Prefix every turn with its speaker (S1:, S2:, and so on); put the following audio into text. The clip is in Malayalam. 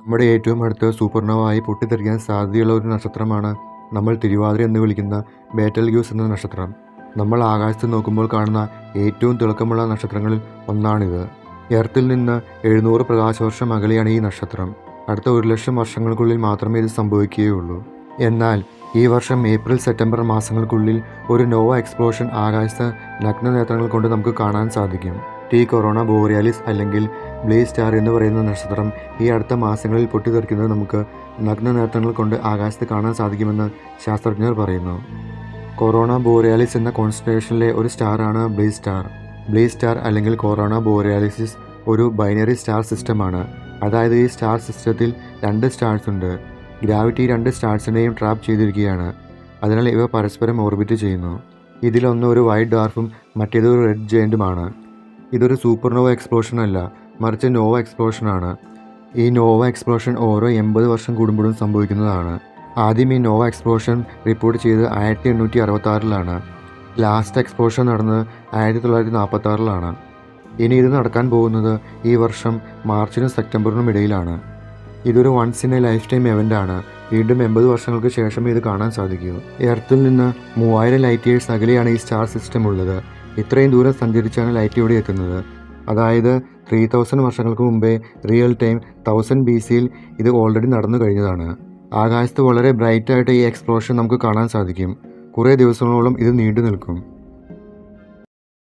S1: നമ്മുടെ ഏറ്റവും അടുത്ത് സൂപ്പർണവായി പൊട്ടിത്തെറിക്കാൻ സാധ്യതയുള്ള ഒരു നക്ഷത്രമാണ് നമ്മൾ തിരുവാതിര എന്ന് വിളിക്കുന്ന ബേറ്റൽ ഗ്യൂസ് എന്ന നക്ഷത്രം. നമ്മൾ ആകാശത്ത് നോക്കുമ്പോൾ കാണുന്ന ഏറ്റവും തിളക്കമുള്ള നക്ഷത്രങ്ങളിൽ ഒന്നാണിത്. എർത്തിൽ നിന്ന് എഴുന്നൂറ് പ്രകാശവർഷം അകലെയാണ് ഈ നക്ഷത്രം. അടുത്ത ഒരു ലക്ഷം വർഷങ്ങൾക്കുള്ളിൽ മാത്രമേ ഇത് സംഭവിക്കുകയുള്ളൂ. എന്നാൽ ഈ വർഷം ഏപ്രിൽ സെപ്റ്റംബർ മാസങ്ങൾക്കുള്ളിൽ ഒരു നോവ എക്സ്പ്ലോഷൻ ആകാശത്ത് നഗ്നനേത്രങ്ങൾ കൊണ്ട് നമുക്ക് കാണാൻ സാധിക്കും. ടി കൊറോണ ബോറിയാലിസ് അല്ലെങ്കിൽ ബ്ലേ സ്റ്റാർ എന്ന് പറയുന്ന നക്ഷത്രം ഈ അടുത്ത മാസങ്ങളിൽ പൊട്ടിത്തെറിക്കുന്നത് നമുക്ക് നഗ്ന നേത്രങ്ങൾ കൊണ്ട് ആകാശത്ത് കാണാൻ സാധിക്കുമെന്ന് ശാസ്ത്രജ്ഞർ പറയുന്നു. കൊറോണ ബോറിയാലിസ് എന്ന കോൺസ്റ്റലേഷനിലെ ഒരു സ്റ്റാറാണ് ബ്ലേ സ്റ്റാർ. ബ്ലേ സ്റ്റാർ അല്ലെങ്കിൽ കൊറോണ ബോറിയാലിസിസ് ഒരു ബൈനറി സ്റ്റാർ സിസ്റ്റമാണ്. അതായത് ഈ സ്റ്റാർ സിസ്റ്റത്തിൽ രണ്ട് സ്റ്റാർസ് ഉണ്ട്. ഗ്രാവിറ്റി രണ്ട് സ്റ്റാർസിനെയും ട്രാപ്പ് ചെയ്തിരിക്കുകയാണ്. അതിനാൽ ഇവ പരസ്പരം ഓർബിറ്റ് ചെയ്യുന്നു. ഇതിലൊന്ന് ഒരു വൈറ്റ് ഡാർഫും മറ്റേത് ഒരു റെഡ് ജയന്റുമാണ് ഇതൊരു സൂപ്പർനോവ എക്സ്പ്ലോഷൻ അല്ല മറിച്ച് നോവ എക്സ്പ്ലോഷനാണ് ഈ നോവ എക്സ്പ്ലോഷൻ ഓരോ എൺപത് വർഷം കൂടുമ്പോഴും സംഭവിക്കുന്നതാണ്. ആദ്യം ഈ നോവ എക്സ്പ്ലോഷൻ റിപ്പോർട്ട് ചെയ്തത് ആയിരത്തി എണ്ണൂറ്റി അറുപത്തി ആറിലാണ് ലാസ്റ്റ് എക്സ്പ്ലോഷൻ നടന്നത് ആയിരത്തി തൊള്ളായിരത്തി നാൽപ്പത്തി ആറിലാണ് ഇനി ഇത് നടക്കാൻ പോകുന്നത് ഈ വർഷം മാർച്ചിനും സെപ്റ്റംബറിനും ഇടയിലാണ്. ഇതൊരു once in a life time event ആണ്. വീണ്ടും എൺപത് വർഷങ്ങൾക്ക് ശേഷമേ ഇത് കാണാൻ സാധിക്കൂ. എർത്തിൽ നിന്ന് മൂവായിരം ലൈറ്റ് ഇയേഴ്സ് അകലെയാണ് ഈ സ്റ്റാർ സിസ്റ്റം ഉള്ളത്. ഇത്രയും ദൂരം സഞ്ചരിച്ചാണ് ലൈറ്റ് ഇവിടെ എത്തുന്നത്. അതായത് ത്രീ തൗസൻഡ് വർഷങ്ങൾക്ക് മുമ്പേ റിയൽ ടൈം തൗസൻഡ് ബി സിയിൽ ഇത് ഓൾറെഡി നടന്നു കഴിഞ്ഞതാണ്. ആകാശത്ത് വളരെ ബ്രൈറ്റായിട്ട് ഈ എക്സ്പ്ലോഷൻ നമുക്ക് കാണാൻ സാധിക്കും. കുറേ ദിവസങ്ങളോളം ഇത് നീണ്ടു നിൽക്കും